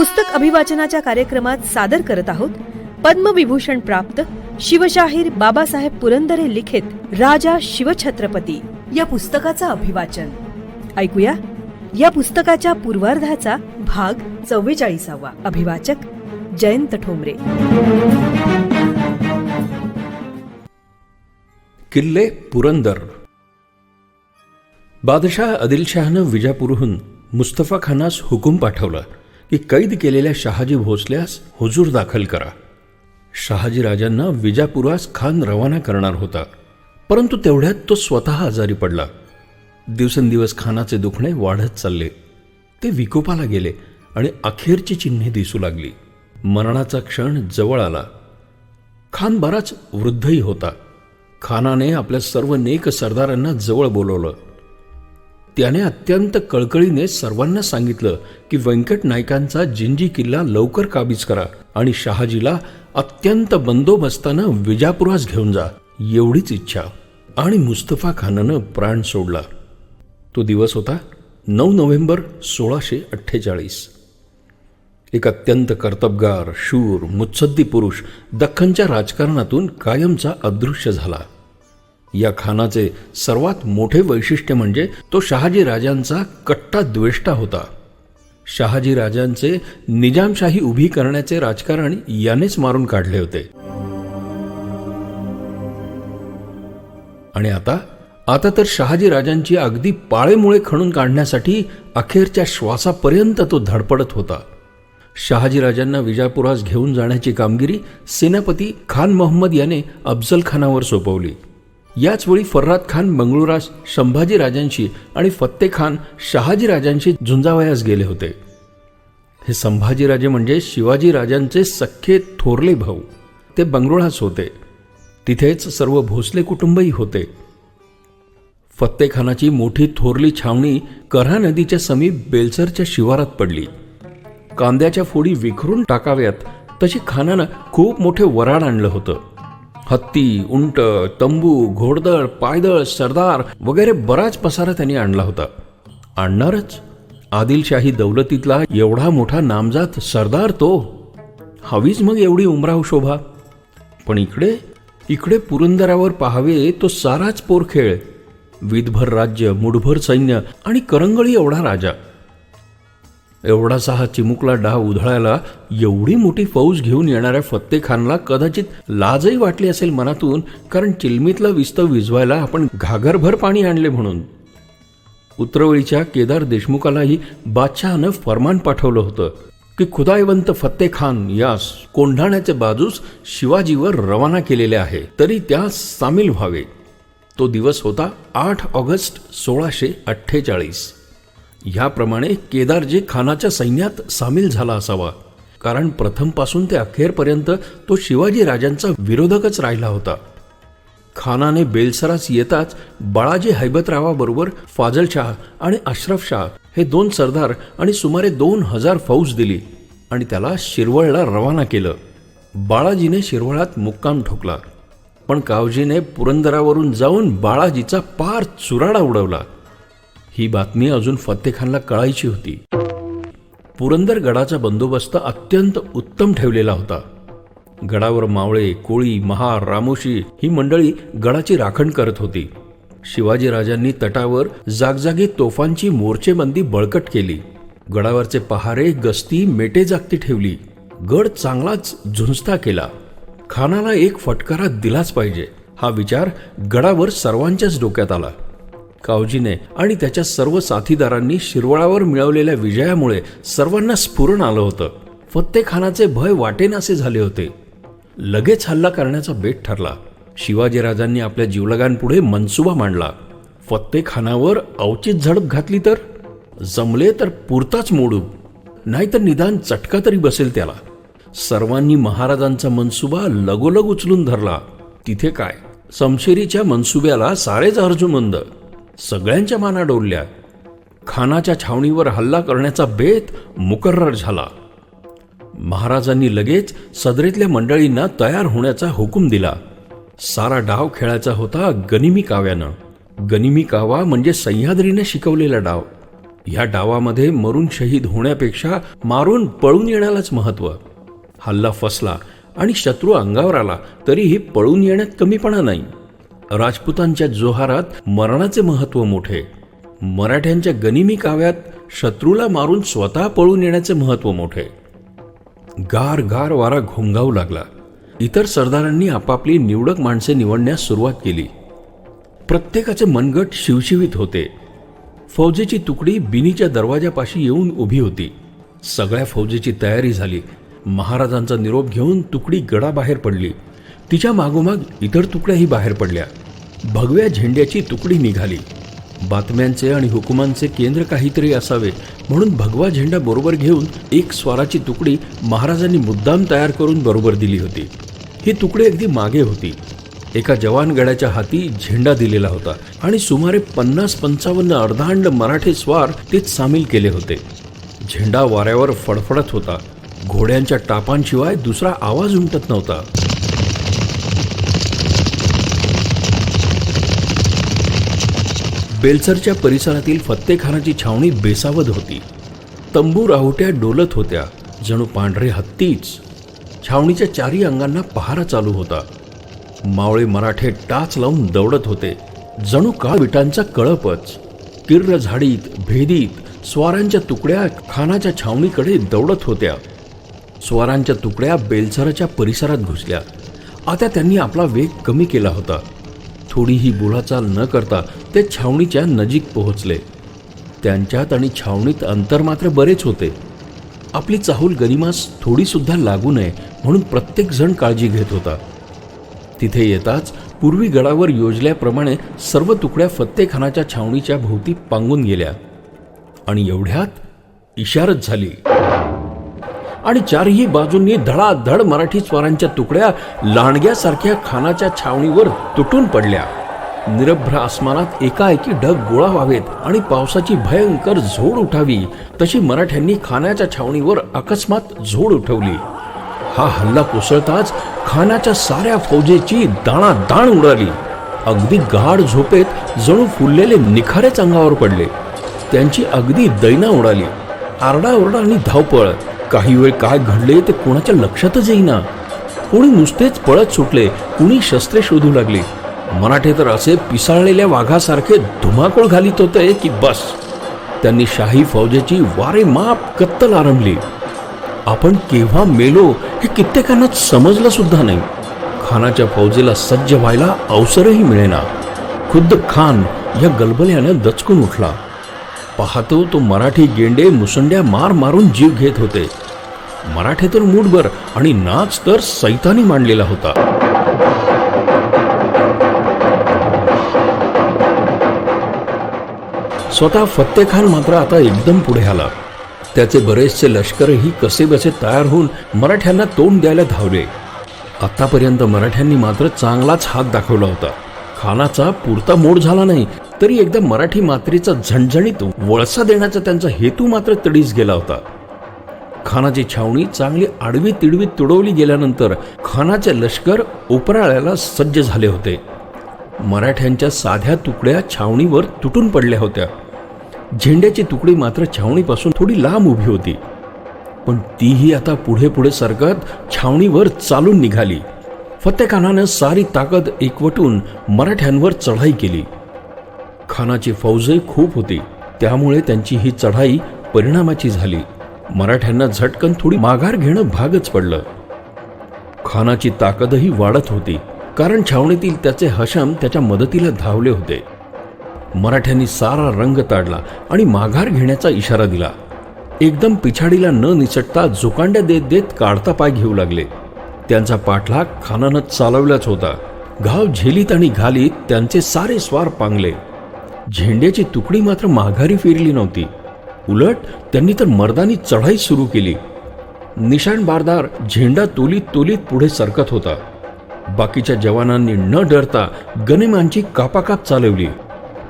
पुस्तक अभिवाचनाच्या कार्यक्रमात सादर करत आहोत. पद्मविभूषण प्राप्त शिवशाहीर बाबासाहेब पुरंदरे लिखित राजा शिवछत्रपती. या पुस्तकाचं अभिवाचन. ऐकूया. या पुस्तकाच्या पूर्वार्धाचा भाग चव्वेचाळीसावा. अभिवाचक जयंत ठोंबरे. किल्ले पुरंदर. बादशाह आदिलशहानं विजापूरहून मुस्तफा खानास हुकूम पाठवला. की कैद केलेल्या शहाजी भोसल्यास हुजूर दाखल करा. शहाजी राजांना विजापुरास खान रवाना करणार होता. परंतु तेवढ्यात तो स्वतः आजारी पडला. दिवसेंदिवस खानाचे दुखणे वाढत चालले. ते विकोपाला गेले आणि अखेरची चिन्हे दिसू लागली. मरणाचा क्षण जवळ आला. खान बराच वृद्धही होता. खानाने आपल्या सर्व नेक सरदारांना जवळ बोलवलं. त्याने अत्यंत कळकळीने सर्वांना सांगितलं की व्यंकट नायकांचा जिंजी किल्ला लवकर काबीज करा आणि शहाजीला अत्यंत बंदोबस्तानं विजापुरास घेऊन जा एवढीच इच्छा. आणि मुस्तफा खानानं प्राण सोडला. तो दिवस होता नऊ नोव्हेंबर सोळाशे अठ्ठेचाळीस. एक अत्यंत कर्तबगार शूर मुत्सद्दी पुरुष दख्खनच्या राजकारणातून कायमचा अदृश्य झाला. या खानाचे सर्वात मोठे वैशिष्ट्य म्हणजे तो शहाजी राजांचा कट्टा द्वेष्टा होता. शहाजी राजांचे निजामशाही उभी करण्याचे राजकारण यानेच मारून काढले होते. आणि आता आता तर शहाजी राजांची अगदी पाळेमुळे खणून काढण्यासाठी अखेरच्या श्वासापर्यंत तो धडपडत होता. शहाजी राजांना विजापुरास घेऊन जाण्याची कामगिरी सेनापती खान मोहम्मद याने अफजल खानावर सोपवली. याचवेळी फर्राद खान बंगळुरास संभाजी राजांशी आणि फत्ते खान शहाजी राजांशी झुंजावयास गेले होते. हे संभाजीराजे म्हणजे शिवाजी राजांचे सख्खे थोरले भाऊ. ते बंगळुरास होते. तिथेच सर्व भोसले कुटुंबही होते. फत्तेखानाची मोठी थोरली छावणी कऱ्हा नदीच्या समीप बेलसरच्या शिवारात पडली. कांद्याच्या फोडी विखरून टाकाव्यात तशी खानानं खूप मोठे वराड आणलं होतं. हत्ती उंट तंबू घोडदळ पायदळ सरदार वगैरे बराच पसारा त्यांनी आणला होता. आणणारच? आदिलशाही दौलतीतला एवढा मोठा नामजात सरदार तो. हवीच मग एवढी उमराव शोभा. पण इकडे इकडे पुरंदरावर पाहावे तो साराच पोरखेळ. विधभर राज्य मुठभर सैन्य आणि करंगळी एवढा राजा. एवढासा हा चिमुकला डाह उधळायला एवढी मोठी फौज घेऊन येणाऱ्या फत्तेखानला कदाचित लाजही वाटली असेल मनातून कारण चिलमीतला विस्तव विजवायला आपण घागरभर पाणी आणले म्हणून. उतरवळीच्या केदार देशमुखालाही बादशहानं फरमान पाठवलं होतं की खुदायवंत फत्ते खान यास कोंढाण्याचे बाजूस शिवाजीवर रवाना केलेले आहे तरी त्या सामील व्हावे. तो दिवस होता आठ ऑगस्ट सोळाशे अठ्ठेचाळीस. ह्याप्रमाणे केदारजी खानाच्या सैन्यात सामील झाला असावा. कारण प्रथमपासून ते अखेरपर्यंत तो शिवाजी राजांचा विरोधकच राहिला होता. खानाने बेलसरास येताच बाळाजी हैबतरावाबरोबर फाजलशाह आणि अशरफशाह हे दोन सरदार आणि सुमारे दोन हजार फौज दिली आणि त्याला शिरवळला रवाना केलं. बाळाजीने शिरवळात मुक्काम ठोकला. पण कावजीने पुरंदरावरून जाऊन बाळाजीचा पार चुराडा उडवला. ही बातमी अजून फत्तेखानला कळायची होती. पुरंदर गडाचा बंदोबस्त अत्यंत उत्तम ठेवलेला होता. गडावर मावळे कोळी महार रामोशी ही मंडळी गडाची राखण करत होती. शिवाजीराजांनी तटावर जागजागी तोफांची मोर्चेबंदी बळकट केली. गडावरचे पहारे गस्ती मेटे जागती ठेवली. गड चांगलाच झुंजता केला. खानाला एक फटकारा दिलाच पाहिजे हा विचार गडावर सर्वांच्याच डोक्यात आला. कावजीने आणि त्याच्या सर्व साथीदारांनी शिरवळावर मिळवलेल्या विजयामुळे सर्वांना स्फुरण आलं होतं. फत्तेखानाचे भय वाटेनासे झाले होते. लगेच हल्ला करण्याचा बेट ठरला. शिवाजीराजांनी आपल्या जीवलगांपुढे मनसुबा मांडला. फत्तेखानावर अवचित झडप घातली तर? जमले तर पुरताच मोडू. नाहीतर निदान चटका तरी बसेल त्याला. सर्वांनी महाराजांचा मनसुबा लगोलग उचलून धरला. तिथे काय? समशेरीच्या मनसुब्याला सारेच अर्जुमंद सगळ्यांच्या माना डोलल्या. खानाच्या छावणीवर हल्ला करण्याचा बेत मुकर्र झाला. महाराजांनी लगेच सदरेतल्या मंडळींना तयार होण्याचा हुकूम दिला. सारा डाव खेळायचा होता गनिमी काव्यानं. गनिमी कावा म्हणजे सह्याद्रीने शिकवलेला डाव. ह्या डावामध्ये मरून शहीद होण्यापेक्षा मारून पळून येण्यालाच महत्त्व. हल्ला फसला आणि शत्रू अंगावर आला तरीही पळून येण्यात कमीपणा नाही. राजपुतांच्या जोहारात मरणाचे महत्त्व मोठे. मराठ्यांच्या गनिमी काव्यात शत्रूला मारून स्वतः पळून येण्याचे महत्त्व मोठे. गार गार वारा घोंगावू लागला. इतर सरदारांनी आपापली निवडक माणसे निवडण्यास सुरुवात केली. प्रत्येकाचे मनगट शिवशिवीत होते. फौजेची तुकडी बिनीच्या दरवाजापाशी येऊन उभी होती. सगळ्या फौजेची तयारी झाली. महाराजांचा निरोप घेऊन तुकडी गडाबाहेर पडली. तिच्या मागोमाग इतर तुकड्याही बाहेर पडल्या. भगव्या झेंड्याची तुकडी निघाली. बातम्यांचे आणि हुकुमांचे केंद्र काहीतरी असावे म्हणून भगवा झेंडा बरोबर घेऊन एक स्वाराची तुकडी महाराजांनी मुद्दाम तयार करून बरोबर दिली होती. ही तुकडी अगदी मागे होती. एका जवान गड्याच्या हाती झेंडा दिलेला होता आणि सुमारे पन्नास पंचावन्न अर्धांड मराठे स्वार तेच सामील केले होते. झेंडा वाऱ्यावर फडफडत होता. घोड्यांच्या टापांशिवाय दुसरा आवाज उमटत नव्हता. बेलसरच्या परिसरातील फत्तेखानाची छावणी बेसावध होती. तंबू राहुट्या डोलत होत्या. जणू पांढरे हत्तीच. छावणीच्या चारी अंगांना पहारा चालू होता. मावळे मराठे टाच लावून दौडत होते. जणू काळ विटांचा कळपच. किर्र झाडीत भेदीत स्वारांच्या तुकड्या खानाच्या छावणीकडे दौडत होत्या. स्वारांच्या तुकड्या बेलसराच्या परिसरात घुसल्या. आता त्यांनी आपला वेग कमी केला होता. थोडीही बोलाचाल न करता ते छावणीच्या नजीक पोहोचले. त्यांच्यात आणि छावणीत अंतर मात्र बरेच होते. आपली चाहूल गनिमास थोडीसुद्धा लागू नये म्हणून प्रत्येकजण काळजी घेत होता. तिथे येताच पूर्वी गडावर योजल्याप्रमाणे सर्व तुकड्या फत्तेखानाच्या छावणीच्या भोवती पांगून गेल्या. आणि एवढ्यात इशारत झाली. आणि चारही बाजूंनी धडाधड मराठी स्वारांच्या तुकड्या लांडग्यासारख्या खानाच्या छावणीवर तुटून पडल्या. निरभ्र आसमानात एकाएकी ढग गोळा व्हावेत आणि पावसाची भयंकर झोड उठावी तशी मराठ्यांनी खानाच्या छावणीवर अकस्मात झोड उठवली. हा हल्ला कोसळताच खानाच्या साऱ्या फौजेची दाणा दाण उडाली. अगदी गाढ झोपेत जणू फुललेले निखारेच अंगावर पडले. त्यांची अगदी दैना उडाली. आरडाओरडा आणि धावपळ काही वेळ काय घडले ते कोणाच्या लक्षातच येईना. कोणी नुसतेच पळत सुटले कुणी शस्त्रे शोधू लागली. मराठे तर असे पिसाळलेल्या वाघासारखे धुमाकूळ घालीत होते की बस. त्यांनी शाही फौजेची वारे माप कत्तल आरंभली. आपण केव्हा मेलो हे कित्येकांना समजलं सुद्धा नाही. खानाच्या फौजेला सज्ज व्हायला अवसरही मिळेना. खुद्द खान या गलबल्यानं दचकून उठला. पाहतो तो मराठी गेंडे मुसंड्या मार मारून जीव घेत होते. मराठे तर मूठभर आणि नाच तर सैतानी मांडलेला होता. स्वतः फत्तेखान मात्र आता एकदम पुढे आला. त्याचे बरेचसे लष्करही कसेबसे तयार होऊन मराठ्यांना तोंड द्यायला धावले. आतापर्यंत मराठ्यांनी मात्र चांगलाच हात दाखवला होता. खानाचा पुरता मोड झाला नाही तरी एकदा मराठी मात्रेचा झणझणीत वळसा देण्याचा त्यांचा हेतू मात्र तडीस गेला होता. खानाची छावणी चांगली आडवी तिडवी तुडवली गेल्यानंतर खानाचे लष्कर उपराळ्याला सज्ज झाले होते. मराठ्यांच्या साध्या तुकड्या छावणीवर तुटून पडल्या होत्या. झेंड्याची तुकडी मात्र छावणीपासून थोडी लांब उभी होती. पण तीही आता पुढे पुढे सरकत छावणीवर चालून निघाली. फतेखानानं सारी ताकद एकवटून मराठ्यांवर चढाई केली. खानाची फौजही खूप होती. त्यामुळे त्यांची ही चढाई परिणामाची झाली. मराठ्यांना झटकन थोडी माघार घेणं भागच पडलं. खानाची ताकदही वाढत होती. कारण छावणीतील त्याचे हशम त्याच्या मदतीला धावले होते. मराठ्यांनी सारा रंग ताडला आणि माघार घेण्याचा इशारा दिला. एकदम पिछाडीला न निसटता जोकांड्या देत देत काढता पाय घेऊ लागले. त्यांचा पाठलाग खानानं चालवलाच होता. घाव झेलीत आणि घालीत त्यांचे सारे स्वार पांगले. झेंड्याची तुकडी मात्र माघारी फिरली नव्हती. उलट त्यांनी तर मर्दानी चढाई सुरू केली. निशाण बारदार झेंडा तोलीत तोलीत पुढे सरकत होता. बाकीच्या जवानांनी न डरता गनिमांची कापाकाप चालवली.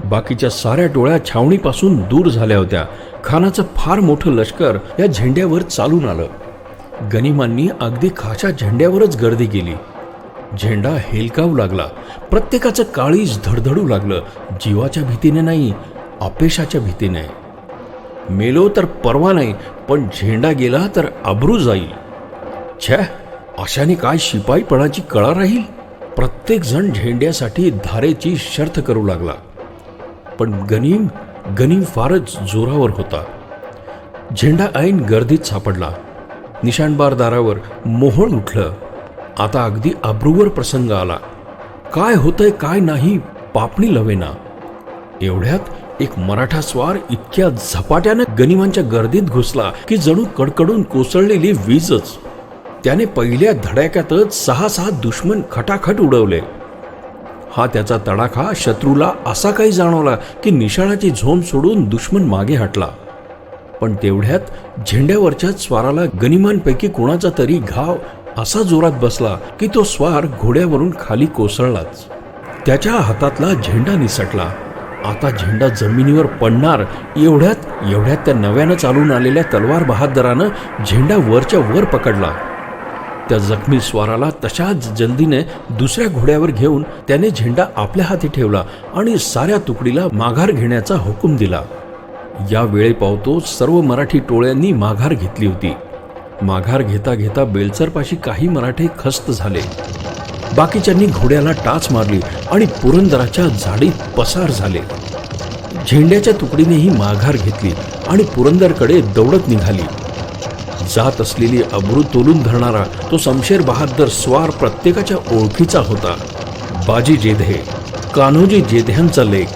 बाकीच्या साऱ्या टोळ्या छावणीपासून दूर झाल्या होत्या. खानाचं फार मोठं लष्कर या झेंड्यावर चालून आलं. गनिमांनी अगदी खाच्या झेंड्यावरच गर्दी केली. झेंडा हेलकावू लागला. प्रत्येकाचं काळीज धडधडू लागलं. जीवाच्या भीतीने नाही अपेशाच्या भीतीने. मेलो तर परवा नाही पण झेंडा गेला तर अब्रू जाईल. छ अशाने काय शिपाईपणाची कळा राहील? प्रत्येक जण झेंड्यासाठी धारेची शर्थ करू लागला. पण गनीम गनीम फारच जोरावर होता. झेंडा ऐन गर्दीत सापडला. निशाणबार दारावर मोहन उठलं. आता अगदी अब्रूवर प्रसंग आला. काय होतंय काय नाही पापणी लवेना. एवढ्यात एक मराठा स्वार इतक्या झपाट्यानं गनिमांच्या गर्दीत घुसला की जणू कडकडून कोसळलेली वीजच. त्याने पहिल्या धडाक्यातच सहा सहा दुश्मन खटाखट उडवले. हा त्याचा तडाखा शत्रूला असा काही जाणवला की निशाणाची झोम सोडून दुश्मन मागे हटला. पण तेवढ्यात झेंड्यावरच्या स्वाराला गनिमांपैकी कोणाचा तरी घाव असा जोरात बसला की तो स्वार घोड्यावरून खाली कोसळलाच. त्याच्या हातातला झेंडा निसटला. आता झेंडा जमिनीवर पडणार एवढ्यात एवढ्यात त्या नव्यानं चालून आलेल्या तलवार बहादरानं झेंडा वरच्या वर पकडला. त्या जखमी स्वाराला तशाच जल्दीने दुसऱ्या घोड्यावर घेऊन त्याने झेंडा आपल्या हाती ठेवला आणि साऱ्या तुकडीला माघार घेण्याचा हुकूम दिला. या वेळेपावतो सर्व मराठी टोळ्यांनी माघार घेतली होती. माघार घेता घेता बेलसरपाशी काही मराठे खस्त झाले. बाकीच्यांनी घोड्याला टाच मारली आणि पुरंदराच्या झाडीत पसार झाले. झेंड्याच्या तुकडीनेही माघार घेतली आणि पुरंदरकडे दौडत निघाली. जात असलेली अब्रू तोलून धरणारा तो समशेर बहादर स्वार प्रत्येकाच्या ओळखीचा होता. बाजी जेधे कान्होजी जेध्यांचा लेख.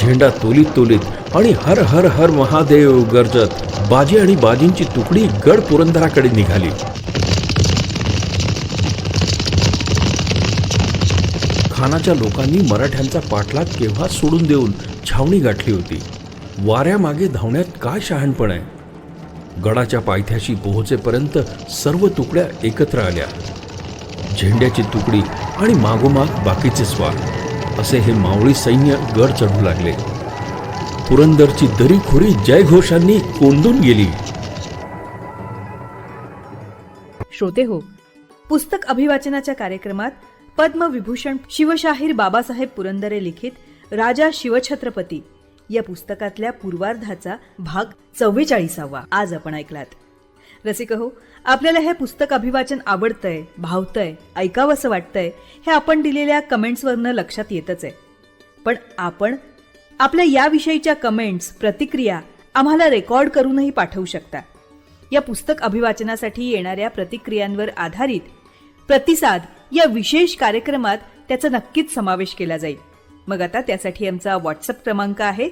झेंडा तोलीत तोलीत आणि हर हर हर महादेव गर्जत बाजी आणि बाजींची तुकडी गड पुरंदराकडे निघाली. खानाच्या लोकांनी मराठ्यांचा पाठलाग केव्हा सोडून देऊन छावणी गाठली होती. वाऱ्यामागे धावण्यात काय शहाणपण आहे? गडाच्या पायथ्याशी पोहोचेपर्यंत सर्व तुकड्या एकत्र आल्या. झेंड्याची तुकडी आणि मागोमाग बाकीचे स्वार. असे हे मावळी सैन्य गड चढू लागले. पुरंदरची दरीखोरी जयघोषांनी कोंदून गेली. श्रोते हो पुस्तक अभिवाचनाच्या कार्यक्रमात पद्मविभूषण शिवशाहीर बाबासाहेब पुरंदरे लिखित राजा शिवछत्रपती या पुस्तकातल्या पूर्वार्धाचा भाग चव्वेचाळीसावा. आज आपण ऐकलात. रसिक हो आपल्याला हे पुस्तक अभिवाचन आवडतंय भावतंय ऐकावंसं वाटतंय हे आपण दिलेल्या कमेंट्सवरनं लक्षात येतच आहे. पण आपण आपल्या याविषयीच्या कमेंट्स प्रतिक्रिया आम्हाला रेकॉर्ड करूनही पाठवू शकता. या पुस्तक अभिवाचनासाठी येणाऱ्या प्रतिक्रियांवर आधारित प्रतिसाद या विशेष कार्यक्रमात त्याचा नक्कीच समावेश केला जाईल. मग आता त्यासाठी आमचा व्हॉट्सअप क्रमांक आहे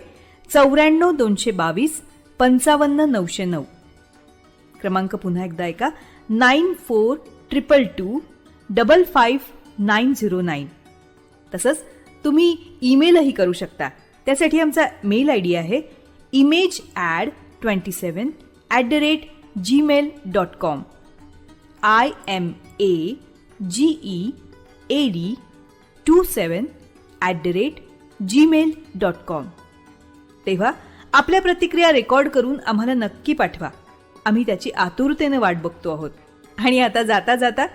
चौऱ्याण्णव दोनशे बावीस पंचावन्न नऊशे नऊ. क्रमांक पुन्हा एकदा ऐका. Nine four triple two double five nine zero nine. तसंच तुम्ही ईमेलही करू शकता. त्यासाठी आमचा मेल आय डी आहे image ad twenty seven at the rate Gmail dot com I M A G E A D two seven at the rate Gmail dot com तेव्हा आपल्या प्रतिक्रिया रेकॉर्ड करून आम्हाला नक्की पाठवा. आम्ही त्याची आतुरतेने वाट बघतो आहोत. आणि आता जाता जाता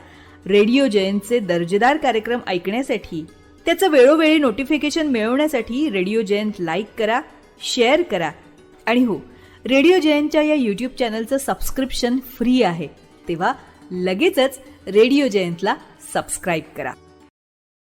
रेडिओ जयंतचे दर्जेदार कार्यक्रम ऐकण्यासाठी त्याचं वेळोवेळी नोटिफिकेशन मिळवण्यासाठी रेडिओ जयंत लाईक करा शेअर करा. आणि हो रेडिओ जयंतच्या या यूट्यूब चॅनलचं सबस्क्रिप्शन फ्री आहे. तेव्हा लगेचच रेडिओ जयंतला सबस्क्राईब करा.